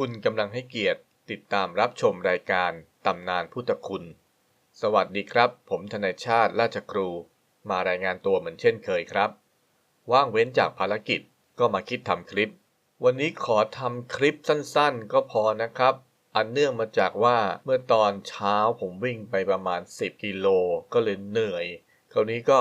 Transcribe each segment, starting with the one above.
คุณกำลังให้เกียรติติดตามรับชมรายการตำนานพุทธคุณ สวัสดีครับ ผมทนายชาติราชครู มารายงานตัวเหมือนเช่นเคยครับ ว่างเว้นจากภารกิจก็มาคิดทำคลิป วันนี้ขอทำคลิปสั้นๆ ก็พอนะครับ อันเนื่องมาจากว่าเมื่อตอนเช้าผมวิ่งไปประมาณ 10 กิโลก็เลยเหนื่อย คราวนี้ก็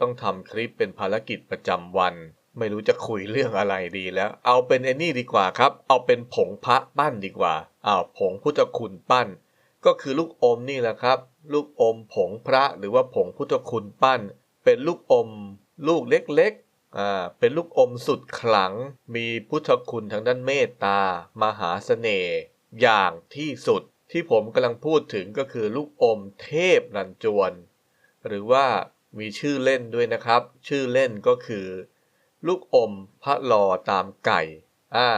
ต้องทำคลิปเป็นภารกิจประจำวัน ไม่รู้จะคุยเรื่องอะไรดีแล้ว เอาเป็นไอ้นี่ดีกว่าครับ เอาเป็นผงพระปั้นดีกว่าอ้าวผงพุทธคุณปั้น ก็คือลูกอมนี่แหละครับ ลูกอมผงพระหรือว่าผงพุทธคุณปั้น เป็นลูกอมลูกเล็กๆอ่าเป็นลูกอมสุดขลัง มีพุทธคุณทางด้านเมตตา มหาเสน่ห์อย่างที่สุดที่ผมกำลังพูดถึงก็คือลูกอมเทพนันจวน หรือว่ามีชื่อเล่นด้วยนะครับ ชื่อเล่นก็คือ ลูกอมพระลอตามไก่ อ่า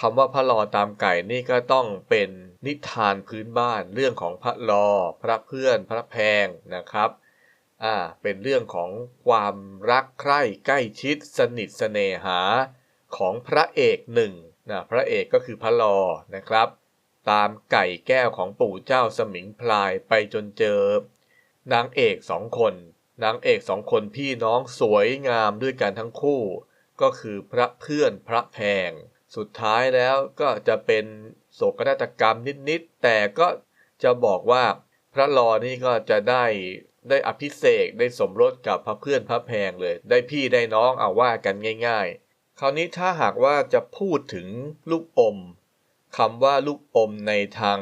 คำว่าพระลอตามไก่นี่ก็ต้องเป็นนิทานพื้นบ้านเรื่องของพระลอ พระเพื่อน พระแพงนะครับ อ่า เป็นเรื่องของความรักใคร่ใกล้ชิดสนิทเสน่หาของพระเอกหนึ่งนะพระเอกก็คือพระลอนะครับ ตามไก่แก้วของปู่เจ้าสมิงพลายไปจนเจอนางเอกสองคน นางเอกสองคนพี่น้องสวยงามด้วยกันทั้งคู่ ก็คือพระเพื่อนพระแพง สุดท้ายแล้วก็จะเป็นโศกนาฏกรรมนิดๆแต่ก็จะบอกว่าพระลอนี่ก็จะได้ได้อภิเษกได้สมรสกับพระเพื่อนพระแพงเลย ได้พี่ได้น้องเอาว่ากันง่าย ๆ คราวนี้ถ้าหากว่าจะพูดถึงลูกอมคำว่าลูกอมในทาง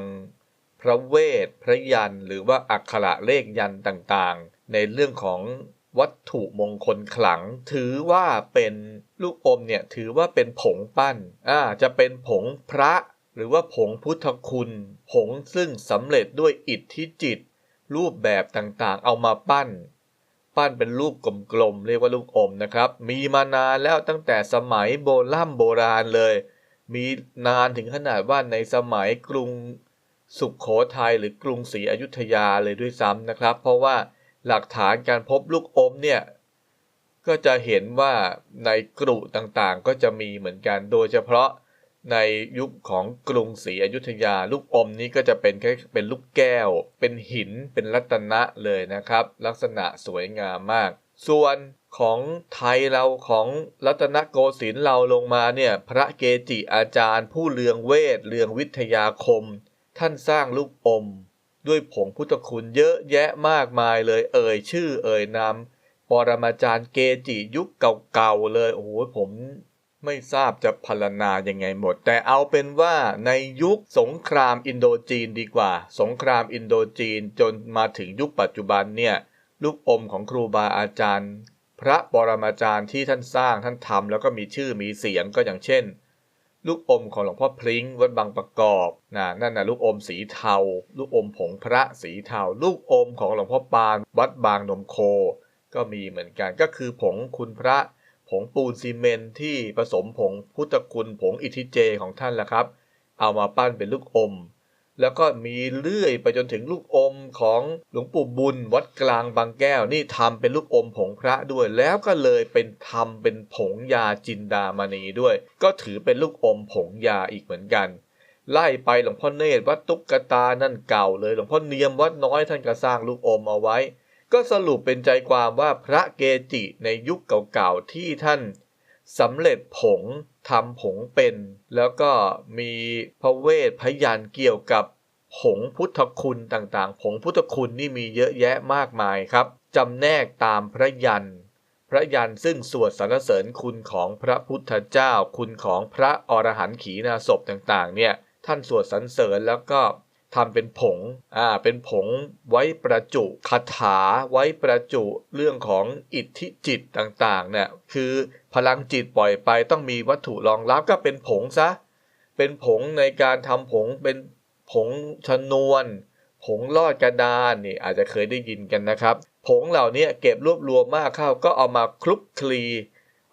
พระเวท พระยัน หรือว่าอักขระเลขยันต์ต่างๆ ในเรื่องของวัตถุมงคลขลัง ถือว่าเป็นลูกอมเนี่ยถือว่าเป็นผงปั้นอ่าจะเป็นผงพระ หรือว่าผงพุทธคุณ ผงซึ่งสำเร็จด้วยอิทธิจิต รูปแบบต่างๆ เอามาปั้น ปั้นเป็นรูปกลมๆเรียกว่าลูกอมนะครับ มีมานานแล้วตั้งแต่สมัยโบราณโบราณเลย มีนานถึงขนาดว่าในสมัยกรุงสุขโขทัยหรือกรุงศรีอยุธยาเลยด้วยซ้ำนะครับ เพราะว่า หลักฐานการพบลูกอมเนี่ยก็จะเห็นว่าในกรุต่างๆก็จะมีเหมือนกัน โดยเฉพาะในยุคของกรุงศรีอยุธยา ลูกอมนี้ก็จะเป็นแค่เป็นลูกแก้ว เป็นหินเป็นรัตนะเลยนะครับ ลักษณะสวยงามมาก ส่วนของไทยเราของรัตนโกสินทร์เราลงมาเนี่ยพระเกจิอาจารย์ ผู้เลืองเวทเลืองวิทยาคม ท่านสร้างลูกอม ด้วยผงพุทธคุณเยอะแยะมากมายเลย เอ่ยชื่อ เอ่ยนามปรมาจารย์เกจิยุคเก่าๆเลยโอ้โหผมไม่ทราบจะพรรณนายังไงหมด แต่เอาเป็นว่าในยุคสงครามอินโดจีนดีกว่า สงครามอินโดจีนจนมาถึงยุคปัจจุบันเนี่ยลูกอมของครูบาอาจารย์ พระปรมาจารย์ที่ท่านสร้างท่านทำแล้วก็มีชื่อมีเสียงก็อย่างเช่น ลูกอมของหลวงพ่อพริ้งวัดบางประกอบนะนั่นนะลูกอมสีเทา ลูกอมผงพระสีเทา ลูกอมของหลวงพ่อปานวัดบางนมโค ก็มีเหมือนกันก็คือผงคุณพระ ผงปูนซีเมนที่ผสมผงพุทธคุณผงอิทิเจของท่านแหละครับ เอามาปั้นเป็นลูกอม แล้วก็มีเลื่อยไปจนถึงลูกอมของหลวงปู่บุญวัดกลางบางแก้วนี่ทำเป็นลูกอมผงพระด้วย แล้วก็เลยเป็นทำเป็นผงยาจินดามณีด้วย ก็ถือเป็นลูกอมผงยาอีกเหมือนกัน ไล่ไปหลวงพ่อเนตรวัดตุ๊กตานั่นเก่าเลยหลวงพ่อเนียมวัดน้อยท่านก็สร้างลูกอมเอาไว้ ก็สรุปเป็นใจความว่าพระเกจิในยุคเก่าๆที่ท่านสำเร็จผง ทำผงเป็น แล้วก็มีพระเวทพยันเกี่ยวกับผงพุทธคุณต่างๆ ผงพุทธคุณนี่มีเยอะแยะมากมายครับจำแนกตามพระยันพระยันซึ่งสวดสรรเสริญคุณของพระพุทธเจ้า คุณของพระอรหันต์ขีณาสพต่างๆ เนี่ย ท่านสวดสรรเสริญแล้วก็ ทำเป็นผง อ่า เป็นผงไว้ประจุคาถาไว้ประจุเรื่องของอิทธิจิตต่างๆ เนี่ย คือพลังจิตปล่อยไปต้องมีวัตถุรองรับก็เป็นผงซะ เป็นผงในการทำผงเป็นผงชนวน ผงลอดกระดานนี่อาจจะเคยได้ยินกันนะครับ ผงเหล่านี้เก็บรวบรวมมากเข้าก็เอามาคลุกคลี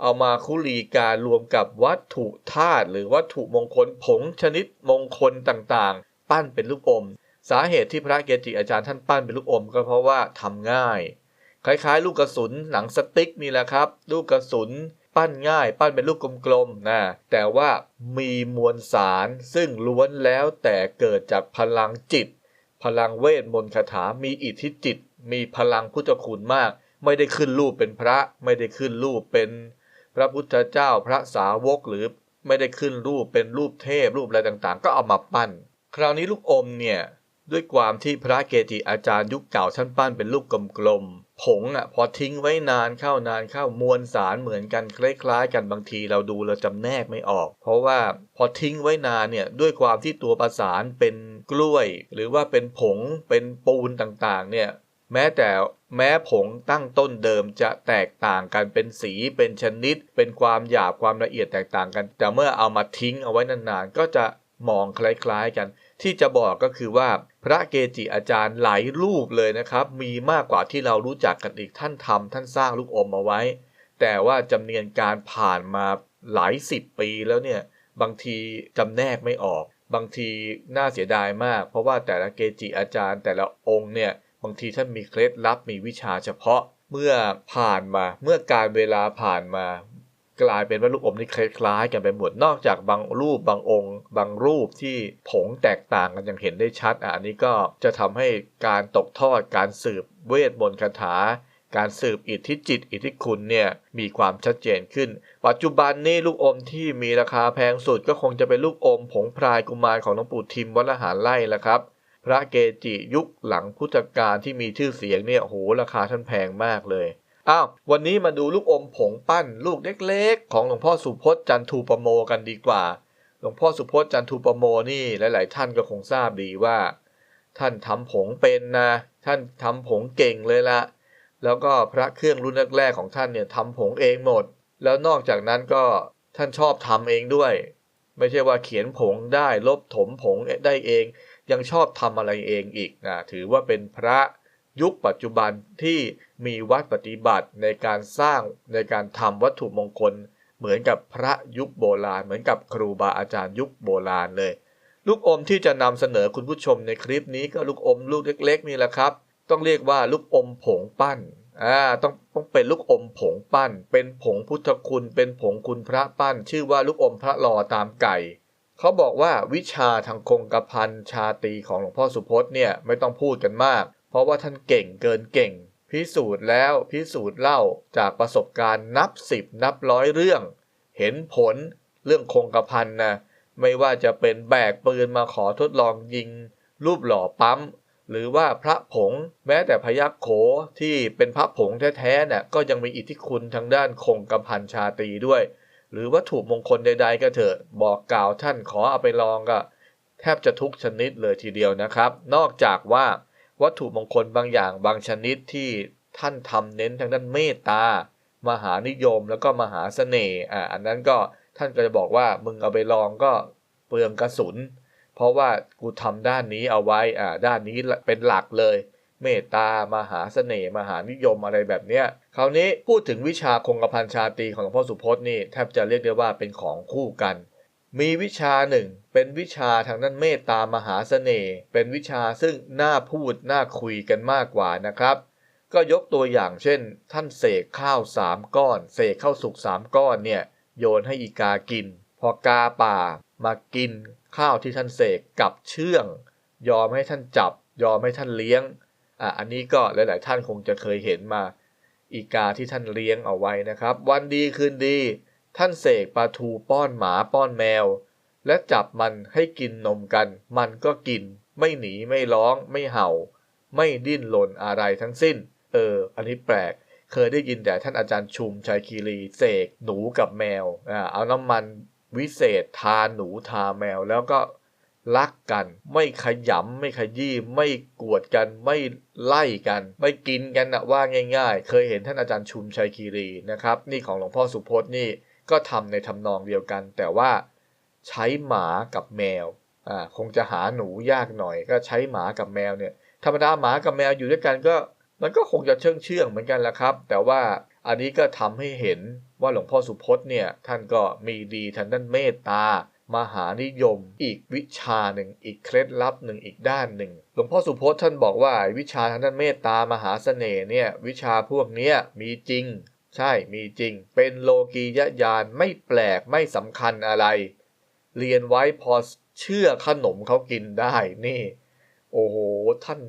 เอามาคุรีการรวมกับวัตถุธาตุหรือวัตถุมงคลผงชนิดมงคลต่าง ปั้นเป็นลูกอม สาเหตุที่พระเกจิอาจารย์ท่านปั้นเป็นลูกอม ก็เพราะว่าทำง่าย คล้ายๆ ลูกกระสุนหนังสติ๊กนี่แหละครับ ลูกกระสุนปั้นง่าย ปั้นเป็นลูกกลมๆนะแต่ว่ามีมวลสารซึ่งล้วนแล้วแต่เกิดจากพลังจิต พลังเวทมนต์คาถามีอิทธิจิต มีพลังพุทธคุณมาก ไม่ได้ขึ้นรูปเป็นพระไม่ได้ขึ้นรูปเป็น พระพุทธเจ้าพระสาวกหรือไม่ได้ขึ้นรูปเป็นรูปเทพรูปอะไรต่างๆ ก็เอามาปั้น คราวนี้ลูกอมเนี่ยด้วยความที่พระเกจิอาจารย์ยุคเก่าท่านปั้นเป็นลูกกลมๆ ผงอะพอทิ้งไว้นานเข้านานเข้ามวลสารเหมือนกันคล้ายๆ กันบางทีเราดูเราจำแนกไม่ออก เพราะว่าพอทิ้งไว้นานเนี่ยด้วยความที่ตัวประสานเป็นกล้วย หรือว่าเป็นผงเป็นปูนต่างๆเนี่ยแม้แต่แม้ผงตั้งต้นเดิมจะแตกต่างกันเป็นสีเป็นชนิด เป็นความหยาบความละเอียดแตกต่างกัน แต่เมื่อเอามาทิ้งเอาไว้นานๆก็จะมองคล้ายๆกัน ที่จะบอกก็คือว่าพระเกจิอาจารย์หลายรูปเลยนะครับ มีมากกว่าที่เรารู้จักกันอีกท่านทำท่านสร้างลูกอมเอาไว้ แต่ว่าจำเนียนการผ่านมาหลายสิบปีแล้วเนี่ยบางทีจำแนกไม่ออก บางทีน่าเสียดายมาก เพราะว่าแต่ละเกจิอาจารย์แต่ละองค์เนี่ยบางทีท่านมีเคล็ดลับมีวิชาเฉพาะเมื่อผ่านมาเมื่อการเวลาผ่านมา กลายเป็นว่าลูกอมนี่คล้ายๆกันไปหมดนอกจากบางรูปบางองค์ บางรูปที่ผงแตกต่างกันอย่างเห็นได้ชัดอะอันนี้ก็จะทำให้การตกทอดการสืบเวทมนต์คาถา การสืบอิทธิจิต อิทธิคุณเนี่ยมีความชัดเจนขึ้น ปัจจุบันนี้ลูกอมที่มีราคาแพงสุดก็คงจะเป็นลูกอมผงพรายกุมารของหลวงปู่ทิมวัดละหารไล่ละครับ พระเกจิยุคหลังพุทธกาลที่มีชื่อเสียงเนี่ยโหราคาท่านแพงมากเลย อ้าววันนี้มาดูลูกอมผงปั้นลูกเล็กๆ ของหลวงพ่อสุพจน์จันทูปโมกันดีกว่า หลวงพ่อสุพจน์จันทูปโมนี่หลาย ๆ ท่านก็คงทราบดีว่า ท่านทำผงเป็นนะ ท่านทำผงเก่งเลยละแล้วก็พระเครื่องรุ่นแรก ๆ ของท่านเนี่ยทำผงเองหมด แล้วนอกจากนั้นก็ท่านชอบทำเองด้วย ไม่ใช่ว่าเขียนผงได้ลบถมผงได้เอง ยังชอบทำอะไรเองอีกนะถือว่าเป็นพระ ยุคปัจจุบันที่มีวัดปฏิบัติในการสร้างในการทำวัตถุมงคล เหมือนกับพระยุคโบราณ เหมือนกับครูบาอาจารย์ยุคโบราณเลย ลูกอมที่จะนำเสนอคุณผู้ชมในคลิปนี้ก็ลูกอมลูกเล็ก ๆ นี่แหละครับ ต้องเรียกว่าลูกอมผงปั้นอ่าต้องต้องเป็นลูกอมผงปั้น เป็นผงพุทธคุณ เป็นผงคุณพระปั้น ชื่อว่าลูกอมพระลอตามไก่เขาบอกว่าวิชาทางคงกระพันชาตีของหลวงพ่อสุพจน์เนี่ยไม่ต้องพูดกันมาก ราะว่าท่านเก่งเกินเก่ง พิสูจน์แล้วพิสูจน์เล่าจากประสบการณ์นับสิบนับร้อยเรื่อง เห็นผลเรื่องคงกระพันนะไม่ว่าจะเป็นแบกปืนมาขอทดลองยิง รูปหล่อปั๊ม หรือว่าพระผงแม้แต่พยัคฆ์โขที่เป็นพระผงแท้ๆเนี่ยก็ยังมีอิทธิคุณทางด้านคงกระพันชาตรีด้วย หรือวัตถุมงคลใด ๆ ก็เถอะบอกกล่าวท่านขอเอาไปลองก็แทบจะทุกชนิดเลยทีเดียวนะครับ นอกจากว่า วัตถุมงคลบางอย่างบางชนิดที่ท่านทำเน้นทางด้านเมตตามหานิยมแล้วก็มหาเสน่ห์อ่าอันนั้นก็ท่านก็จะบอกว่ามึงเอาไปลองก็เปลืองกระสุน เพราะว่ากูทำด้านนี้เอาไว้อ่าด้านนี้เป็นหลักเลย เมตตามหาเสน่ห์มหานิยมอะไรแบบเนี้ยคราวนี้พูดถึงวิชาคงกระพันชาตรีของหลวงพ่อสุพจน์นี่แทบจะเรียกได้ว่าเป็นของคู่กัน มีวิชาหนึ่ง เป็นวิชาทางด้านเมตตามหาเสน่ห์เป็นวิชาซึ่งน่าพูดน่าคุยกันมากกว่านะครับ ก็ยกตัวอย่างเช่น ท่านเสกข้าวสามก้อน เสกข้าวสุกสามก้อนเนี่ยโยนให้อีกากิน พอกาป่ามากินข้าวที่ท่านเสกกับเชื่อง ยอมให้ท่านจับ ยอมให้ท่านเลี้ยงอะอันนี้ก็หลาย ๆ ท่านคงจะเคยเห็นมา อีกาที่ท่านเลี้ยงเอาไว้นะครับ วันดีคืนดี ท่านเสกปลาทูป้อนหมาป้อนแมว และจับมันให้กินนมกัน มันก็กิน ไม่หนีไม่ร้องไม่เห่า ไม่ดิ้นรนอะไรทั้งสิ้น เออ อันนี้แปลก เคยได้ยินแต่ท่านอาจารย์ชุมชัยคีรีเสกหนูกับแมวอ่าเอาน้ำมันวิเศษทาหนูทาแมวแล้วก็รักกัน ไม่ขยำไม่ขยี้ไม่กวดกันไม่ไล่กัน ไม่กินกันนะว่าง่าย ๆ เคยเห็นท่านอาจารย์ชุมชัยคีรีนะครับ นี่ของหลวงพ่อสุพจน์นี่ ก็ทำในทำนองเดียวกัน แต่ว่าใช้หมากับแมวอ่าคงจะหาหนูยากหน่อย ก็ใช้หมากับแมวเนี่ยธรรมดาหมากับแมวอยู่ด้วยกันก็มันก็คงจะเชื่องเชื่องเหมือนกันละครับ แต่ว่าอันนี้ก็ทำให้เห็นว่าหลวงพ่อสุพจน์เนี่ยท่านก็มีดีทางด้านเมตตามหานิยม อีกวิชาหนึ่งอีกเคล็ดลับหนึ่งอีกด้านหนึ่งหลวงพ่อสุพจน์ท่านบอกว่าวิชาทางด้านเมตตามหาเสน่ห์เนี่ยวิชาพวกนี้มีจริง ใช่มีจริง เป็นโลกียญาณไม่แปลกไม่สำคัญอะไร เรียนไว้พอเชื่อขนมเขากินได้นี่ โอ้โห ท่าน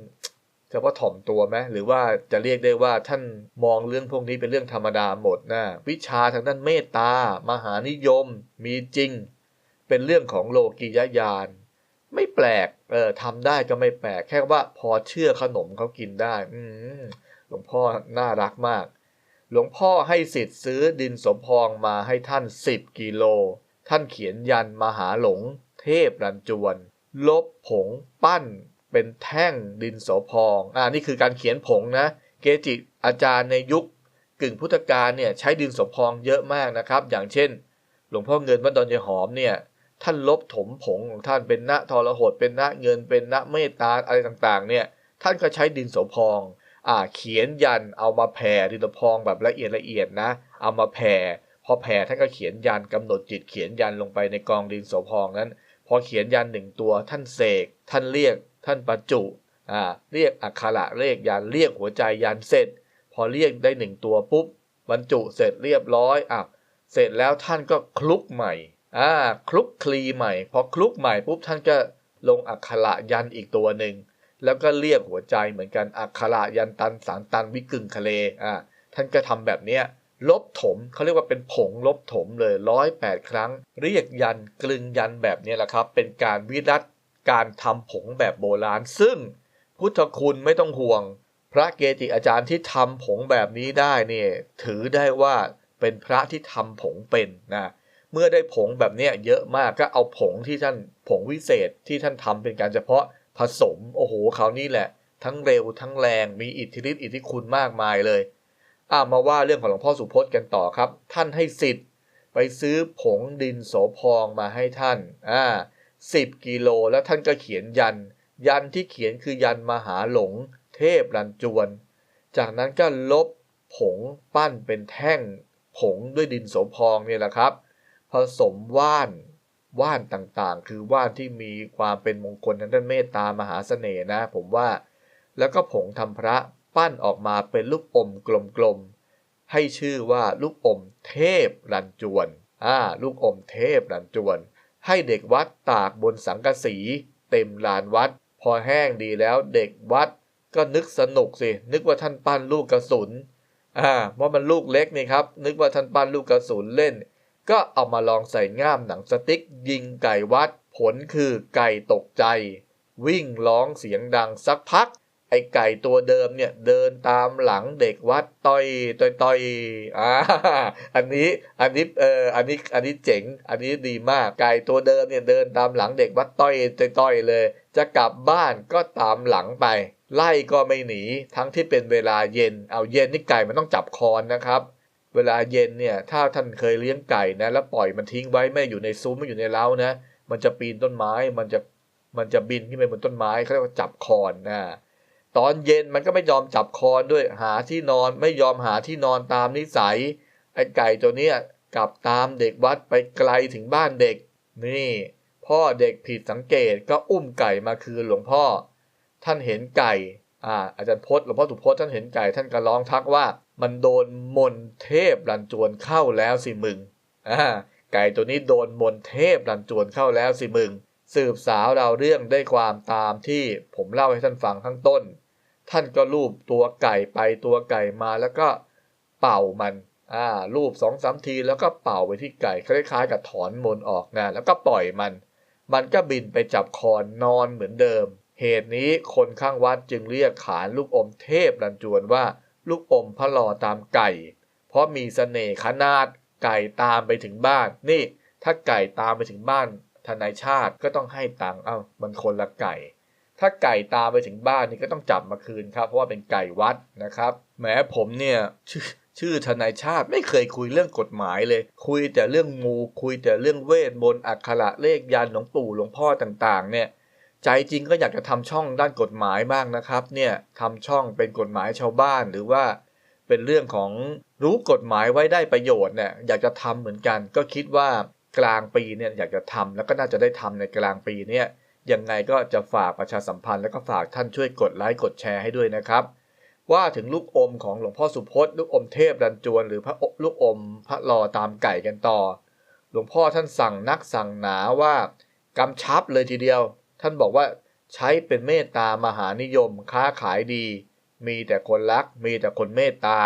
จะว่าถ่อมตัวไหมหรือว่าจะเรียกได้ว่าท่านมองเรื่องพวกนี้เป็นเรื่องธรรมดาหมดนะวิชาทางด้านเมตตามหานิยมมีจริง เป็นเรื่องของโลกียญาณไม่แปลกเออทำได้ก็ไม่แปลกแค่ว่าพอเชื่อขนมเขากินได้ อืหลวงพ่อน่ารักมาก หลวงพ่อให้สิทธิ์ซื้อดินสมพองมาให้ท่าน10กิโล ท่านเขียนยันมหาหลง เทพรันจวน ลบผงปั้น เป็นแท่งดินสพองอ่านี่คือการเขียนผงนะ เกจิอาจารย์ในยุคกึ่งพุทธกาลเนี่ยใช้ดินสอพองเยอะมากนะครับ อย่างเช่น หลวงพ่อเงินวัดดอนยหอมเนี่ยท่านลบถมผงของท่านเป็นณทรหดเป็นณเงินเป็นณเมตตาอะไรต่างๆเนี่ยท่านก็ใช้ดินสอพอง เขียนยันเอามาแผ่ดินสพองแบบละเอียดละเอียดนะ เอามาแผ่พอแผ่ท่านก็เขียนยันกำหนดจิตเขียนยันลงไปในกองดินโสพองนั้น พอเขียนยันหนึ่งตัวท่านเสกท่านเรียกท่านประจุอ่าเรียกอักขระเลขยันเรียกหัวใจยันเสร็จ พอเรียกได้หนึ่งตัวปุ๊บบรรจุเสร็จเรียบร้อยอะเสร็จแล้วท่านก็คลุกใหม่อ่าคลุกคลีใหม่ พอคลุกใหม่ปุ๊บท่านก็ลงอักขระยันอีกตัวหนึ่ง แล้วก็เรียกหัวใจเหมือนกันอักขระยันตันสารตันวิกึงคะเลอ่าท่านก็ทำแบบเนี้ยลบถมเขาเรียกว่าเป็นผงลบถมเลยร้อยแปดครั้ง เรียกยันกลึงยันแบบนี้แหละครับ เป็นการวิรัตการทำผงแบบโบราณ ซึ่งพุทธคุณไม่ต้องห่วง พระเกจิอาจารย์ที่ทำผงแบบนี้ได้เนี่ยถือได้ว่าเป็นพระที่ทำผงเป็นนะเมื่อได้ผงแบบนี้เยอะมากก็เอาผงที่ท่านผงวิเศษที่ท่านทำเป็นการเฉพาะ ผสม โอ้โหคราวนี้แหละ ทั้งเร็วทั้งแรงมีอิทธิฤทธิ์อิทธิคุณมากมายเลยอ่ามาว่าเรื่องของหลวงพ่อสุพจน์กันต่อครับ ท่านให้สิทธิ์ไปซื้อผงดินโสพองมาให้ท่านอ่าสิบกิโลแล้วท่านก็เขียนยัน ยันที่เขียนคือยันมหาหลง เทพรันจวน จากนั้นก็ลบผงปั้นเป็นแท่ง ผงด้วยดินโสพองเนี่ยแหละครับ ผสมว่าน ว่านต่างๆ คือว่านที่มีความเป็นมงคลทางด้านเมตตามหาเสน่ห์นะ ผมว่า แล้วก็ผงทำพระปั้นออกมาเป็นลูกอมกลมๆให้ชื่อว่าลูกอมเทพรันจวนอ่าลูกอมเทพรันจวน ให้เด็กวัดตากบนสังกะสี เต็มลานวัด พอแห้งดีแล้วเด็กวัดก็นึกสนุกสินึกว่าท่านปั้นลูกกระสุนอ่าเพราะมันลูกเล็กนี่ครับ นึกว่าท่านปั้นลูกกระสุนเล่น ก็เอามาลองใส่ง่ามหนังสติ๊กยิงไก่วัด ผลคือไก่ตกใจ วิ่งร้องเสียงดังสักพัก ไอ้ไก่ตัวเดิมเนี่ยเดินตามหลังเด็กวัดต่อยต่อยต่อยอ่าอันนี้อันนี้เอออันนี้อันนี้เจ๋ง อันนี้ดีมากไก่ตัวเดิมเนี่ยเดินตามหลังเด็กวัดต่อยต่อยต่อยเลย จะกลับบ้านก็ตามหลังไปไล่ก็ไม่หนีทั้งที่เป็นเวลาเย็น เอาเย็นนี่ไก่มันต้องจับคอนนะครับ เวลาเย็นเนี่ยถ้าท่านเคยเลี้ยงไก่นะแล้วปล่อยมันทิ้งไว้ไม่อยู่ในซุ้มไม่อยู่ในเล้านะ มันจะปีนต้นไม้มันจะมันจะบินขึ้นไปบนต้นไม้เขาเรียกว่าจับคอนนะตอนเย็นมันก็ไม่ยอมจับคอนด้วยหาที่นอนไม่ยอมหาที่นอนตามนิสัยไอ้ไก่ตัวเนี้ยกลับตามเด็กวัดไปไกลถึงบ้านเด็ก นี่ พ่อเด็กผิดสังเกตก็อุ้มไก่มาคืนหลวงพ่อ ท่านเห็นไก่อ่าอาจารย์พจน์หลวงพ่อสุพจน์ท่านเห็นไก่ท่านก็ร้องทักว่า มันโดนมนเทพรันจวนเข้าแล้วสิมึงอ่าไก่ตัวนี้โดนมนเทพรันจวนเข้าแล้วสิมึง สืบสาวเราเรื่องได้ความตามที่ผมเล่าให้ท่านฟังข้างต้น ท่านก็ลูบตัวไก่ไปตัวไก่มาแล้วก็เป่ามันอ่าลูบสองสามทีแล้วก็เป่าไปที่ไก่คล้ายๆกับถอนมนออกนะแล้วก็ปล่อยมัน มันก็บินไปจับคอนนอนเหมือนเดิม เหตุนี้คนข้างวัดจึงเรียกขานลูกอมเทพรันจวนว่า ลูกอมพระลอตามไก่ เพราะมีเสน่ห์ขนาดไก่ตามไปถึงบ้าน นี่ ถ้าไก่ตามไปถึงบ้านทนายชาติก็ต้องให้ตังค์เอ้ามันคนละไก่ ถ้าไก่ตามไปถึงบ้านนี่ก็ต้องจับมาคืนครับ เพราะว่าเป็นไก่วัดนะครับแหมผมเนี่ยชชื่อทนายชาติไม่เคยคุยเรื่องกฎหมายเลย คุยแต่เรื่องมูคุยแต่เรื่องเวทมนต์อักขระเลขยันหลวงปู่หลวงพ่อต่างๆ เนี่ย ใจจริงก็อยากจะทำช่องด้านกฎหมายบ้างนะครับ เนี่ยทำช่องเป็นกฎหมายชาวบ้านหรือว่าเป็นเรื่องของรู้กฎหมายไว้ได้ประโยชน์เนี่ยอยากจะทำเหมือนกัน ก็คิดว่ากลางปีเนี่ยอยากจะทำแล้วก็น่าจะได้ทำในกลางปีเนี่ยยังไงก็จะฝากประชาสัมพันธ์แล้วก็ฝากท่านช่วยกดไลค์กดแชร์ให้ด้วยนะครับ ว่าถึงลูกอมของหลวงพ่อสุพจน์ลูกอมเทพรันจวนหรือพระลูกอมพระลอตามไก่กันต่อ หลวงพ่อท่านสั่งนักสั่งหนาว่ากำชับเลยทีเดียว ท่านบอกว่าใช้เป็นเมตตามหานิยมค้าขายดี มีแต่คนรัก มีแต่คนเมตตา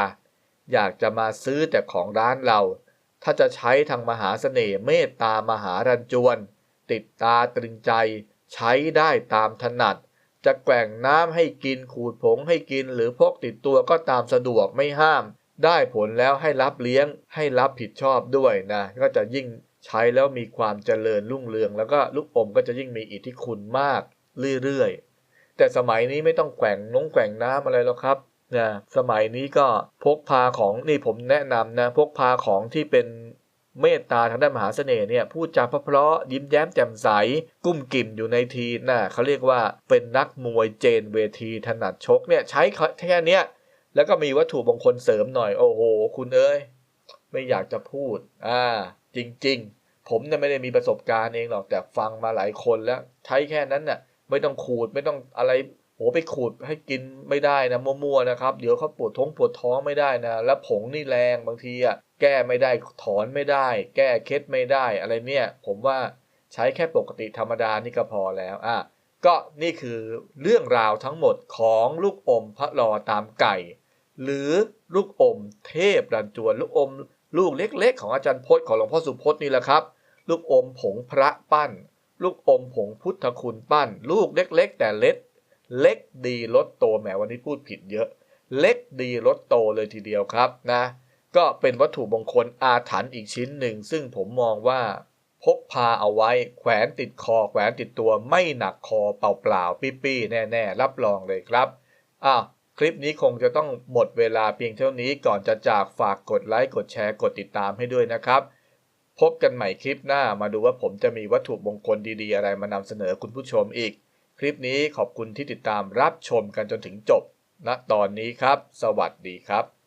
อยากจะมาซื้อแต่ของร้านเรา ถ้าจะใช้ทางมหาเสน่ห์เมตตามหารันจวน ติดตาตรึงใจ ใช้ได้ตามถนัด จะแกว่งน้ำให้กินขูดผงให้กินหรือพกติดตัวก็ตามสะดวกไม่ห้าม ได้ผลแล้วให้รับเลี้ยงให้รับผิดชอบด้วยนะ ก็จะยิ่ง ใช้แล้วมีความเจริญรุ่งเรือง แล้วก็ลูกอมก็จะยิ่งมีอิทธิคุณมากเรื่อยๆ แต่สมัยนี้ไม่ต้องแกว่งน้องแกว่งน้ำอะไรแล้วครับนะสมัยนี้ก็พกพาของนี่ผมแนะนำนะพกพาของที่เป็นเมตตาทางด้านมหาเสน่ห์เนี่ยพูดจาเพราะๆยิ้มแย้มแจ่มใส กุ้มกิ่มอยู่ในทีน่ะเขาเรียกว่าเป็นนักมวยเจนเวทีถนัดชกเนี่ยใช้แค่เนี้ยแล้วก็มีวัตถุมงคลเสริมหน่อยโอ้โห คุณเอ้ย ไม่อยากจะพูดอ่า จริง ๆ ผมเนี่ยไม่ได้มีประสบการณ์เองหรอกแต่ฟังมาหลายคนแล้ว ใช้แค่นั้นน่ะ ไม่ต้องขูดไม่ต้องอะไรโหไปขูดให้กินไม่ได้นะมั่วๆนะครับ เดี๋ยวเขาปวดท้องปวดท้องไม่ได้นะ แล้วผงนี่แรงบางทีอะแก้ไม่ได้ถอนไม่ได้ แก้เคล็ดไม่ได้อะไรเนี่ย ผมว่าใช้แค่ปกติธรรมดานี่ก็พอแล้วอะก็นี่คือเรื่องราวทั้งหมดของลูกอมพระลอตามไก่ หรือลูกอมเทพรันจวนลูกอม ลูกเล็กๆ ของอาจารย์พจน์ของหลวงพ่อสุพจน์นี่แหละครับ ลูกอมผงพระปั้น ลูกอมผงพุทธคุณปั้น ลูกเล็ก ๆ แต่เล็กเล็กดีลดโตแหมวันนี้พูดผิดเยอะ เล็กดีลดโตเลยทีเดียวครับนะ ก็เป็นวัตถุมงคลอาถรรพ์อีกชิ้นหนึ่ง ซึ่งผมมองว่าพกพาเอาไว้ แขวนติดคอ แขวนติดตัวไม่หนักคอเปล่าๆปี้ๆแน่ ๆ รับรองเลยครับอ้าว คลิปนี้คงจะต้องหมดเวลาเพียงเท่านี้ก่อนจะจากฝากกดไลค์กดแชร์กดติดตามให้ด้วยนะครับ พบกันใหม่คลิปหน้ามาดูว่าผมจะมีวัตถุมงคลดีๆ อะไรมานำเสนอคุณผู้ชมอีก คลิปนี้ขอบคุณที่ติดตามรับชมกันจนถึงจบณตอนนี้ครับ สวัสดีครับ